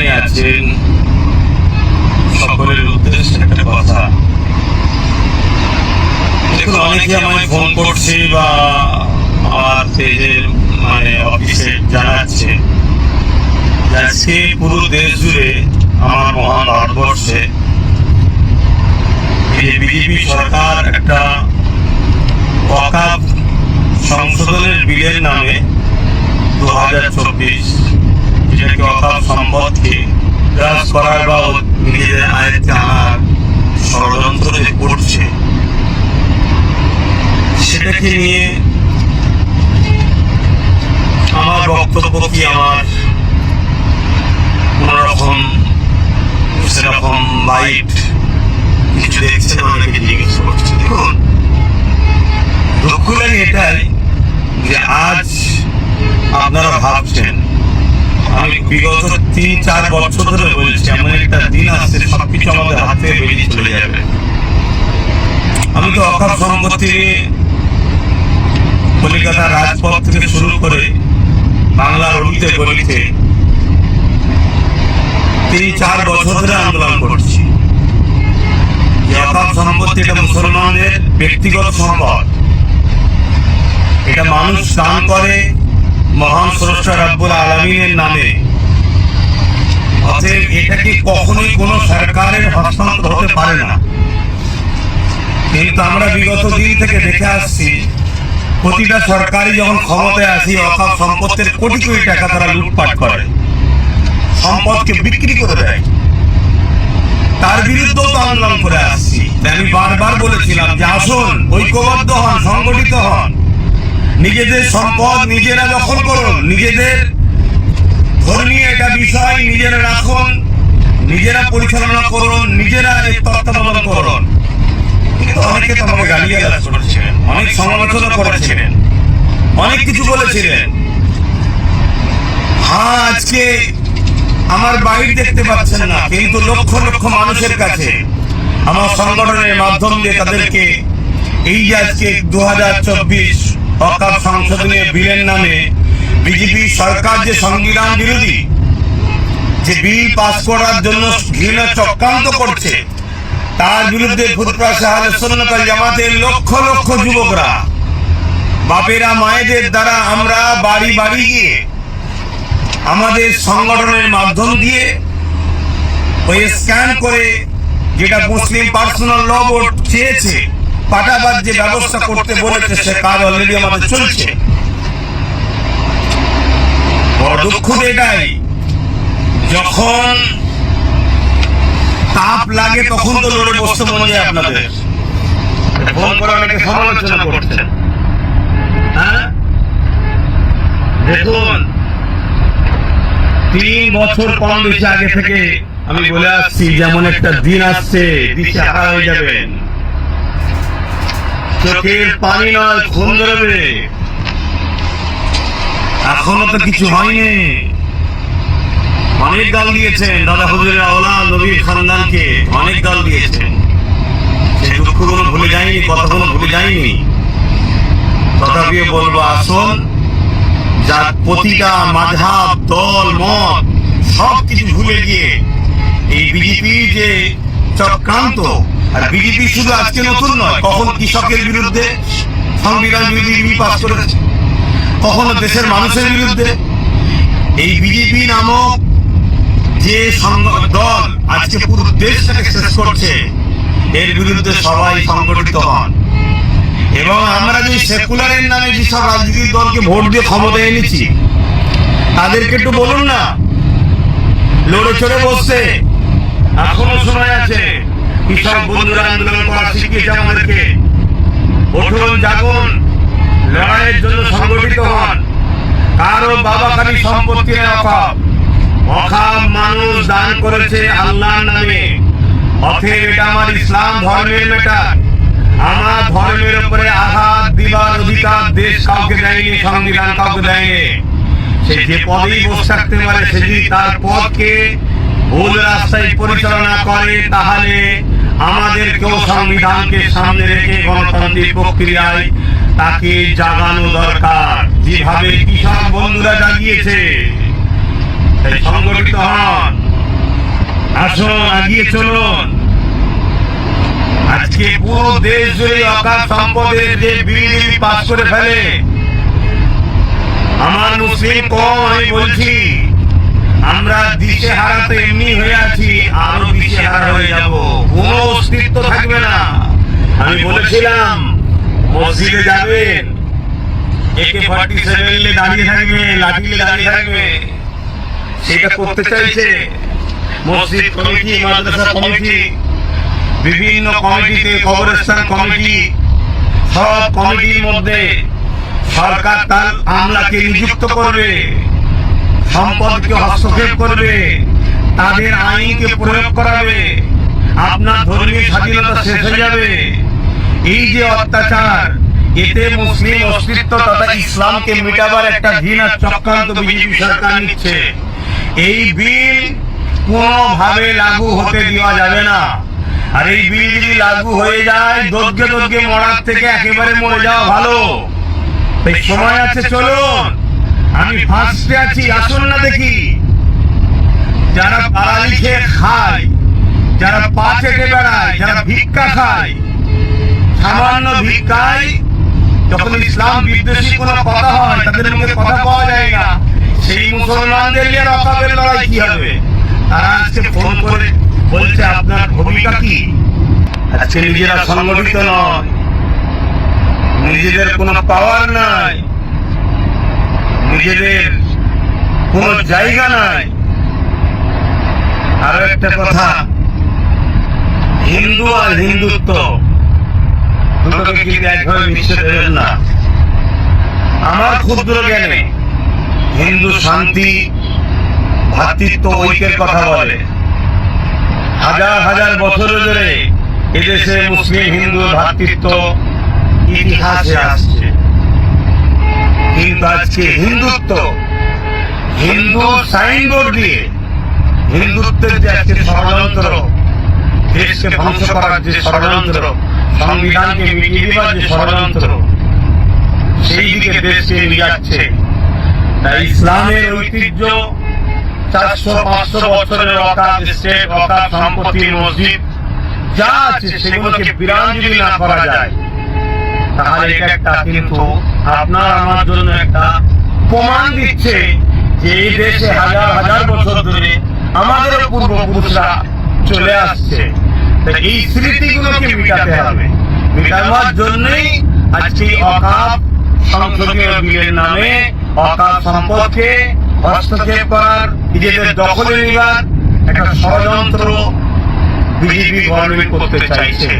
যেখানে আছেন সকলের উদ্দেশ্যে একটা কথা। দেখুন অনেকে আমায় ফোন করছে বা আমার পেজের মানে অফিসে জানাচ্ছে আজকে পুরো দেশ জুড়ে আমার মহান ভারতবর্ষে বিজেপি সরকার একটা ওয়াকাফ সংশোধনের বিলের নামে দু হাজার চব্বিশ যেটাকে সম্পদকে গ্রাস করার বা নিজেদের আয়ত্তে আনার ষড়যন্ত্র যে করছে, সেটাকে নিয়ে আমার বক্তব্য কি আমার? কোনোরকম সেরকম লাইট কিছু দেখছেন অনেকে জিজ্ঞেস করছে। দেখুন দুঃখ লাগে এটাই যে আজ আপনারা ভাবছেন আমি বিগত তিন, চার বছর ধরে বলছি, এমন একটা দিন আসছে, সবকিছু আমাদের হাতে বেরিয়ে চলে যাবে। আমি তো অকাপ সম্পত্তি কলিকাতা রাজপথ থেকে শুরু করে বাংলার অলিতে গলিতে তিন, চার বছর ধরে আন্দোলন করছি। যে অকাপ সম্পত্তি এটা মুসলমানদের ব্যক্তিগত সম্পদ। এটা মানুষ দান করে মহান স্রষ্টা রব্বুল আলমিনের নামে। অতএব এটাকে কখনোই কোনো সরকারের হস্তান্তর হতে পারে না? কিন্তু আমরা বিগত দিন থেকে দেখে আসছি, প্রতিটা সরকারি যখন ক্ষমতায় আসি অকাপ সম্পত্তির কোটি কোটি টাকা তারা লুটপাট করে, সম্পদকে বিক্রি করে দেয়। তার বিরুদ্ধেও তো আন্দোলন করে আসছি। আমি বারবার বলেছিলাম যে আসুন, ঐক্যবদ্ধ হন, সংগঠিত হন। নিজেদের সম্পদ নিজেরা দখল করুন, নিজেদের ধর্মীয় এটা বিষয় নিজেরা রাখুন, নিজেরা পরিচালনা করুন, নিজেরা এর তত্ত্বাবধান করুন। কিন্তু অনেকে তো আমাকে গালিগালাজ করেছিলেন, অনেক সমালোচনা করেছিলেন, অনেক কিছু বলেছিলেন। হ্যাঁ আজকে আমার বাইর দেখতে পাচ্ছেন না, কিন্তু লক্ষ লক্ষ মানুষের কাছে আমার সংগঠনের মাধ্যম দিয়ে তাদেরকে এই আজকে দু হাজার চব্বিশ অকাপ সংশোধনীয় বিলের নামে বিজেপি সরকার যে সংবিধান বিরোধী, যে বিল পাস করার জন্য ঘৃণা চক্রান্ত করছে, তার বিরুদ্ধে সন্ন্যতাল জামাতের লক্ষ লক্ষ যুবকরা। বাপেরা, মায়েদের দ্বারা আমরা বাড়ি বাড়ি গিয়ে, আমাদের সংগঠনের মাধ্যম দিয়ে, ওই স্ক্যান করে যেটা মুসলিম পার্সোনাল ল বোর্ড চেয়েছে পাটাবাদ যে ব্যবস্থা করতে বলেছে, সে কাজ অলরেডি আমাদের চলছে। দুঃখ এটাই। যখন তাপ লাগে, তখন তো বসতে মনে যায় আপনাদের। ফোন করে অনেকে সমালোচনা করছেন। হ্যাঁ? দেখুন, তিন বছর কম বেশি আগে থেকে আমি বলে আসছি, যেমন একটা দিন আসছে, দিশে হারা হয়ে যাবেন। চোখের পানি নয় খুন ধরবে। এখনও তো কিছু হয়নি। অনেক গাল দিয়েছেন, দাদা হুজুরের আওলা, নবীর খানদানকে অনেক গাল দিয়েছেন। সেই দুঃখগুলো ভুলে যায়নি, কথাগুলো ভুলে যায়নি। তথাপিও বলব, আসুন, যার প্রতিটা মাঝহাব, দল, মত সব কিছু ভুলে গিয়ে এই বিজেপি যে চক্রান্ত আর বিজেপি শুধু আজকে নতুন নয়, কখন কৃষকের বিরুদ্ধে সংবিধান বিরোধী পাস করেছে? কখনো দেশের মানুষের বিরুদ্ধে? এই বিজেপি নামক যে দল আজকে পুরো দেশটাকে শেষ করছে, এর বিরুদ্ধে সবাই সংগঠিত হন। এবং আমরা যে সেকুলারের নামে যেসব রাজনৈতিক দলকে ভোট দিয়ে ক্ষমতায় এনেছি, তাদেরকে একটু বলুন না। লড়ে চড়ে বসছে। এখনও সময় আছে কৃষক বন্ধুরা আন্দোলন করা শিখিয়েছে আমাদেরকে। উঠুন, জাগুন, লড়াইয়ের জন্য সংগঠিত হন। কারও বাবা খালি সম্পত্তির অভাব। অখাম মানুষ দান করেছে আল্লাহর নামে। অথেব এটা আমার ইসলাম ধর্মের মেটার আমার ধর্মের উপরে আঘাত দিবার অধিকার দেশ কাউকে দেয়নি, সংবিধান কাউকে দেয়নি। সে যে পদেই বসে থাকতে পারে তার পদকে ভুল রাস্তায় পরিচালনা করে, তাহলে আমাদের কেউ সংবিধানকে সামনে রেখে গণতান্ত্রিক প্রক্রিয়ায় তাকে জাগানো দরকার। যেভাবে কৃষক বন্ধুরা জাগিয়েছে সংগঠিত হন। আসুন আগিয়ে চলুন। আজকে পুরো দেশ জুড়ে অকাল সম্পদের যে বিল পাস করে ফেলে, আমার মুসলিম কম, আমি বলছি আমরা দিশে হারাতে এমনি হয়ে আছি, আরও দিশে হারা হয়ে যাব। কোনো অস্তিত্ব থাকবে না। আমি বলেছিলাম, মসজিদে যাবেন। একে ফর্টি সেভেন দাঁড়িয়ে থাকবে লাঠি দাঁড়িয়ে থাকবে। সেটা করতে চাইছে মসজিদ কমিটি, মাদ্রাসা কমিটি, বিভিন্ন কমিটিতে কবরস্থান কমিটি, সব কমিটির মধ্যে সরকার তার আমলাকে নিযুক্ত করবে। সম্পদকে হস্তক্ষেপ করবে, তাদের আইনকে প্রয়োগ করাবে, আপনার ধর্মীয় স্বাধীনতা শেষ হয়ে যাবে। এই যে অত্যাচার, এতে মুসলিম অস্তিত্ব তথা ইসলামকে মেটাবার একটা ঘৃণার চক্রান্ত বিজেপি সরকার নিচ্ছে। এই বিল কোনোভাবে লাগু হতে দেওয়া যাবে না। আর এই বিল যদি লাগু হয়ে যায় দোদ্গে দোদ্গে মরার থেকে একেবারে মরে যাওয়া ভালো। সময় আছে, চলুন। আমি ফার্স্টে আছি আসুন না দেখি। যারা পাড়ালি খেয়ে খায় যারা পা চেটে বেড়ায় যারা ভিক্ষা খায়। সামান্য ভিক্ষায় যখন ইসলাম বিদ্বেষী কোনো কথা হয় তাদের মুখে কথা পাওয়া যায় না। সেই মুসলমানদের নিয়ে রকাবের লড়াই কি হবে? তারা আজকে ফোন করে বলছে আপনার ভূমিকা কি? আজকে নিজেরা সংগঠিত নয় নিজেদের কোনো পাওয়ার নাই। নিজেদের কোনো জায়গা নাই। আরও একটা কথা। হিন্দু আর হিন্দুত্ব। দুটোকে কিন্তু একভাবে মিশতে দেবেন না। আমার ক্ষুদ্র জ্ঞানে হিন্দু শান্তি ভাতৃত্ব ঐক্যের কথা বলে। হাজার হাজার বছর ধরে এদেশে মুসলিম হিন্দু ভ্রাতৃত্ব ইতিহাসে আসছে। কিন্তু আজকে হিন্দুত্ব। হিন্দু সাইনবোর্ড দিয়ে হিন্দুত্বের যে আজকে ষড়যন্ত্র, দেশকে ধ্বংস করার যে ষড়যন্ত্র, সংবিধানকে মিটিয়ে দেবার যে ষড়যন্ত্র সেই দিকে দেশকে নিয়ে যাচ্ছে। তাই ইসলামের ঐতিহ্য, চারশো, পাঁচশো বছরের অকাত স্টেট অকাত সম্পত্তি মসজিদ, যা আছে সেগুলোকে বিরাম যদি না করা যায় তাহলে একটা কিন্তু আপনার আমার জন্য একটা প্রমাণ দিচ্ছে যে এই দেশে হাজার হাজার বছর ধরে আমাদের পূর্বপুরুষরা চলে আসছে। এই স্মৃতিগুলোকে মিটাতে হবে। মিটাবার জন্যই আজকে অকাপ সংসদীয় বিলের নামে অকাপ সম্পদকে হস্তক্ষেপ করার, নিজেদের দখলে নেবার একটা ষড়যন্ত্র বিজেপি গভর্নমেন্ট করতে চাইছে।